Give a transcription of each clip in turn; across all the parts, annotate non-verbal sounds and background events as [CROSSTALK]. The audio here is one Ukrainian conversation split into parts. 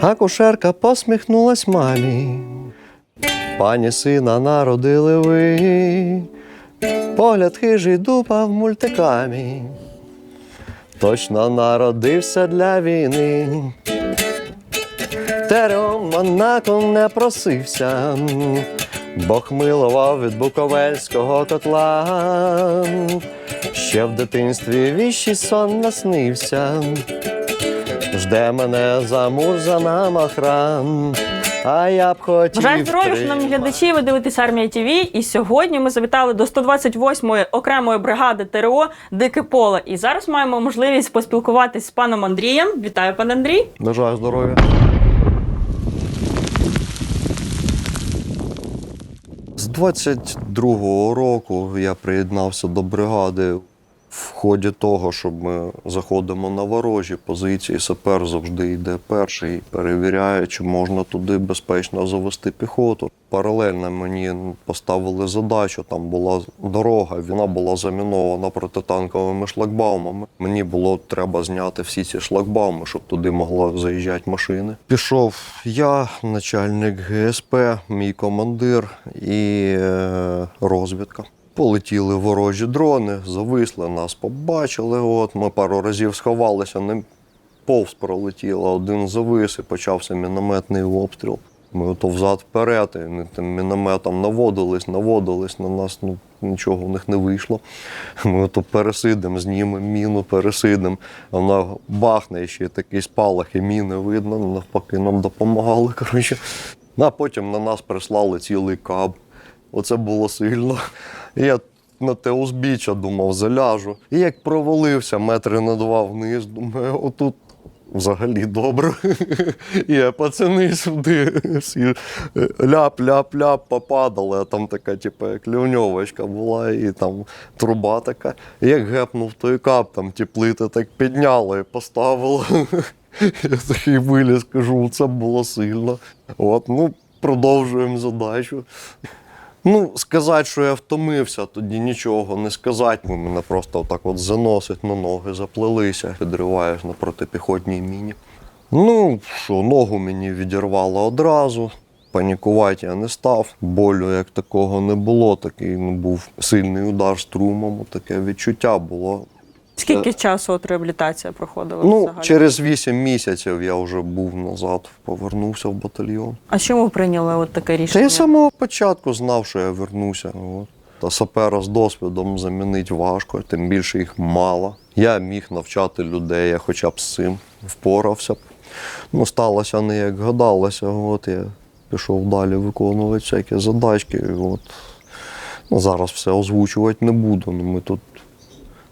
Акушерка посміхнулась мамі. Пані сина народили ви. Погляд хижий дупав мультикамі. Точно народився для війни. Тером Монако не просився, Бог милував від буковельського котла. Ще в дитинстві віщий сон наснився. Жде мене замурзана махрам, а я б хотів. Бажаю здоров'я, шановні глядачі. Ви дивитесь армія ТВ. І сьогодні ми завітали до 128-ї окремої бригади ТРО Дике поле. І зараз маємо можливість поспілкуватись з паном Андрієм. Вітаю, пан Андрій. Бажаю здоров'я. З 22-го року я приєднався до бригади. В ході того, щоб ми заходимо на ворожі позиції, сапер завжди йде перший, перевіряє, чи можна туди безпечно завести піхоту. Паралельно мені поставили задачу, там була дорога, вона була замінована протитанковими шлагбаумами. Мені було треба зняти всі ці шлагбауми, щоб туди могли заїжджати машини. Пішов я, начальник ГСП, мій командир і е, розвідка. Полетіли ворожі дрони, зависли, нас побачили. От ми пару разів сховалися, не повз пролетіло, один завис і почався мінометний обстріл. Ми ото взад вперед, і вони тим мінометом наводились, наводились на нас, ну нічого в них не вийшло. Ми ото пересидимо, знімемо міну, пересидимо. Вона бахне ще такий спалах, і міни видно, навпаки, нам допомагали. Коротше. Ну, А потім на нас прислали цілий каб. Оце було сильно. І я на те узбіччя думав, заляжу. І як провалився метри на два вниз, думаю, отут взагалі добре. [LAUGHS] Я пацани сюди всі ляп-ляп-ляп попадали, а там така, типу, як лівньовочка була, і там труба така. І як гепнув той кап, там ті плити так підняли і поставили. [LAUGHS] Я такий виліз, кажу, це було сильно. От, ну, продовжуємо задачу. Ну, сказати, що я втомився, тоді нічого не сказати. бо Мене просто отак от заносить на ноги, заплелися, підриваєш на протипіхотній міні. Ну, що, ногу мені відірвало одразу. Панікувати я не став. Болю як такого не було. Такий ну, був сильний удар струмом, таке відчуття було. Скільки часу от реабілітація проходила? Ну, взагалі? через 8 місяців я вже був назад, повернувся в батальйон. А чому прийняли от таке Та я з самого початку знав, що я вернуся. От. Та сапера з досвідом замінити важко, тим більше їх мало. Я міг навчати людей, я хоча б з цим впорався б. Ну, сталося не як гадалося. От я пішов далі виконувати всякі задачки. От. Ну, зараз все озвучувати не буду. Ну, ми тут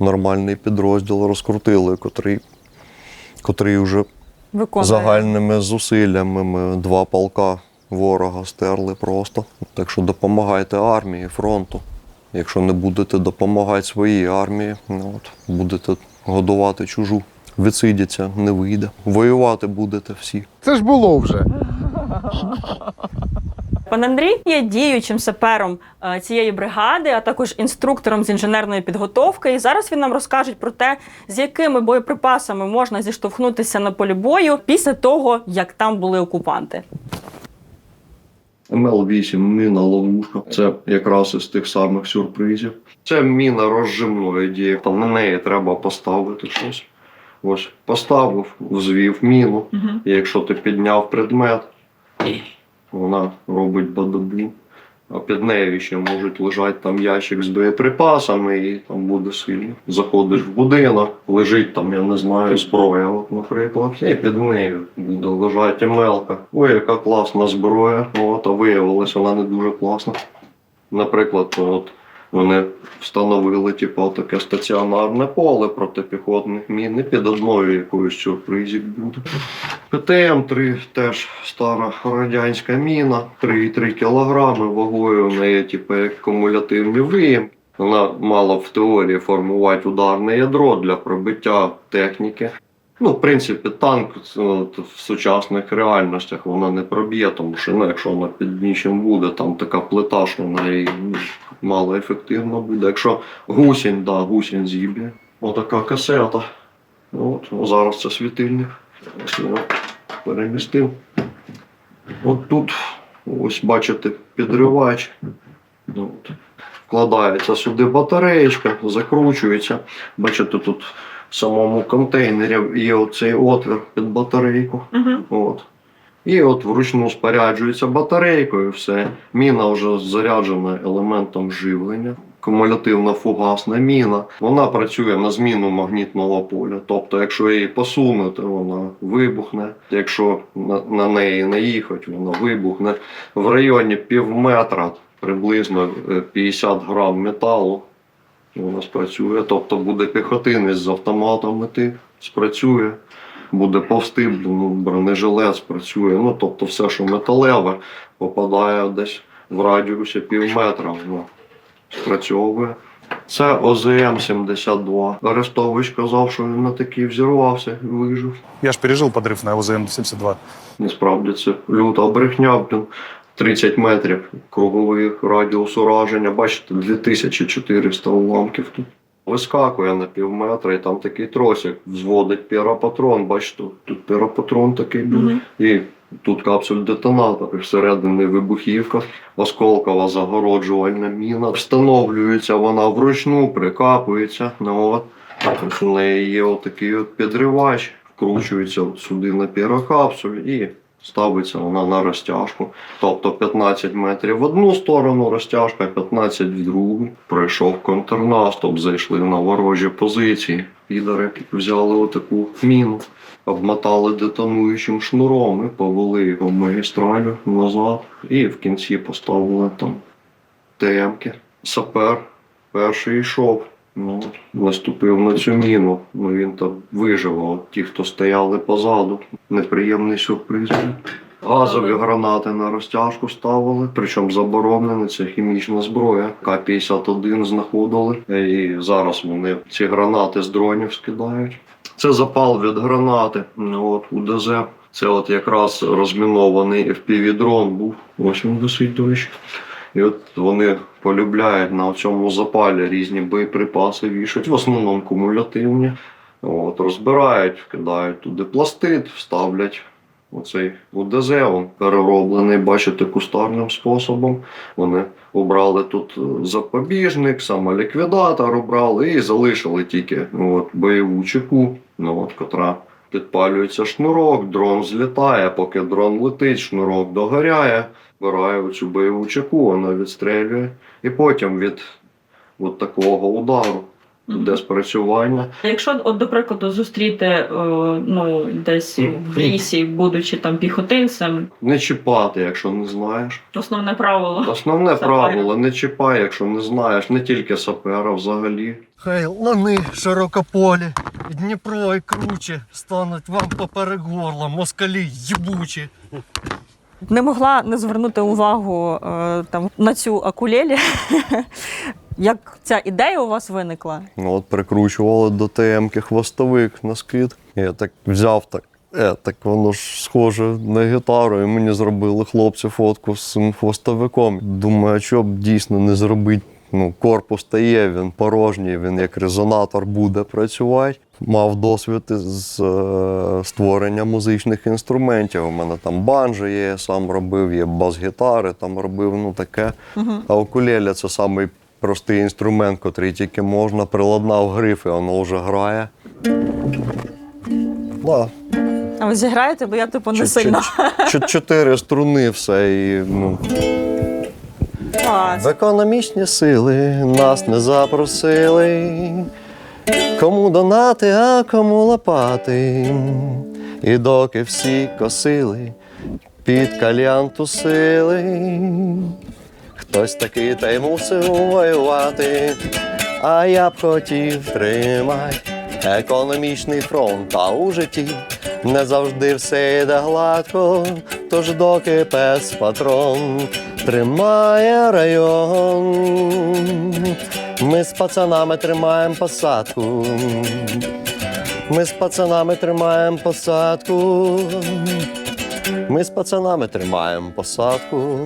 нормальний підрозділ розкрутили, котрий, котрий вже Виконує. Загальними зусиллями ми два полка ворога стерли просто. Так що допомагайте армії, фронту. Якщо не будете допомагати своїй армії, ну от, будете годувати чужу. Відсидяться, не вийде. Воювати будете всі. Це ж було вже. [LAUGHS] Пан Андрій є діючим сапером е, цієї бригади, а також інструктором з інженерної підготовки. І зараз він нам розкаже про те, з якими боєприпасами можна зіштовхнутися на полі бою після того, як там були окупанти. МЛ-8 міна ловушка. Це якраз із тих самих сюрпризів. Це міна розжимної дії. Там на неї треба поставити щось. Ось поставив, взвів міну. І якщо ти підняв предмет, вона робить бадабу. А під нею ще можуть лежати там ящик з боєприпасами, і там буде сильно. Заходиш в будинок, лежить там, я не знаю, зброя, от, наприклад, і під нею буде лежати мелка. Ой, яка класна зброя. От, а виявилася вона не дуже класна. Наприклад, от вони встановили типу, таке стаціонарне поле протипіхотних мін і під одною якоюсь сюрпризик буде. ПТМ-3 теж стара радянська міна, 3,3 кілограми вагою, в неї типу, як кумулятивний виєм. Вона мала в теорії формувати ударне ядро для пробиття техніки. Ну, в принципі, танк от, в сучасних реальностях вона не проб'є, тому що ну, якщо вона під нічим буде, там така плита, що вона і ну, мало ефективно буде. Якщо гусінь, да, гусінь зіб'є. Отака касета. От, зараз це світильник. Перемістив. От тут, ось бачите, підривач. Ну, От. Вкладається сюди батареєчка, закручується. Бачите, тут самому контейнері є оцей отвір під батарейку. Угу. От. І от вручну споряджується батарейкою, все. Міна вже заряджена елементом живлення. Кумулятивна фугасна міна. Вона працює на зміну магнітного поля. Тобто, якщо її посунути, вона вибухне. Якщо на, на неї не їхати, вона вибухне. В районі пів метра приблизно е, 50 грам металу. Вона спрацює. Тобто буде піхотинець з автоматом іти, спрацює буде повсти, ну, бронежилет спрацює. Ну, тобто все, що металеве, попадає десь в радіусі пів метра, воно спрацьовує. Це ОЗМ-72. Арестович казав, що він на такий взірвався і вижив. Я ж пережил подрыв на ОЗМ-72. Насправді це люта брехня. 30 метрів круговий радіус ураження. Бачите, 2400 уламків тут. Вискакує на пів метра, і там такий тросик взводить піропатрон. Бачите, тут піропатрон такий був. Мгм. І тут капсуль детонатор, і всередині вибухівка, осколкова загороджувальна міна. Встановлюється вона вручну, прикапується. Ну, от. Ось у неї є отакий от підривач, вкручується от сюди на пірокапсуль і ставиться вона на розтяжку. Тобто 15 метрів в одну сторону розтяжка, 15 в другу. Пройшов контрнаступ, зайшли на ворожі позиції. Підари взяли отаку міну, обмотали детонуючим шнуром і повели його в магістралю назад. І в кінці поставили там темки. Сапер перший йшов. Ну, наступив на цю міну. Ну він там вижив, а от ті, хто стояли позаду. Неприємний сюрприз. Газові гранати на розтяжку ставили, причому заборонені, це хімічна зброя. К-51 знаходили. І зараз вони ці гранати з дронів скидають. Це запал від гранати. От УДЗ. Це от якраз розмінований FPV-дрон був. Ось він висить до речі. І от вони полюбляють на цьому запалі різні боєприпаси вішать, в основному кумулятивні. От, розбирають, кидають туди пластид, вставлять оцей УДЗ, він перероблений, бачите, кустарним способом. Вони обрали тут е, запобіжник, самоліквідатор обрали і залишили тільки от, бойову чеку, ну, от, котра підпалюється шнурок, дрон злітає, поки дрон летить, шнурок догоряє, вбирає оцю бойову чеку, вона відстрелює. І потім від от такого удару йде спрацювання. Якщо, от, до прикладу, зустріти е, ну, десь в лісі, будучи там піхотинцем, Не чіпати, якщо не знаєш. основне правило. Основне Сапера. правило не чіпай, якщо не знаєш, не тільки сапера взагалі. Хай лани широкополі, Дніпро і круче стануть вам поперек горла, москалі їбучі. Не могла не звернути увагу е, там, на цю акулелі. [LAUGHS] Як ця ідея у вас виникла? Ну от прикручували до ТМки хвостовик на скид. Я так взяв так. Е, так воно ж схоже на гітару, і мені зробили хлопці фотку з цим хвостовиком. Думаю, а що б дійсно не зробити. Ну, корпус та є, він порожній, він як резонатор буде працювати. Мав досвід з е, створення музичних інструментів. У мене там банджо є, я сам робив, є бас-гітари, там робив, ну таке. А укулеле це самий простий інструмент, котрий тільки можна. Приладнав гриф, і воно вже грає. Да. А ви зіграєте, бо я типу не сильно. чо- чо- Чотири струни все і ну. Клас. В економічні сили нас не запросили. Кому донати, а кому лопати. І доки всі косили, під кальян тусили. Хтось такий та й мусив воювати, а я б хотів тримати економічний фронт, а у житті не завжди все йде гладко, тож доки пес патрон тримає район. Ми з пацанами тримаємо посадку. Ми з пацанами тримаємо посадку. Ми з пацанами тримаємо посадку.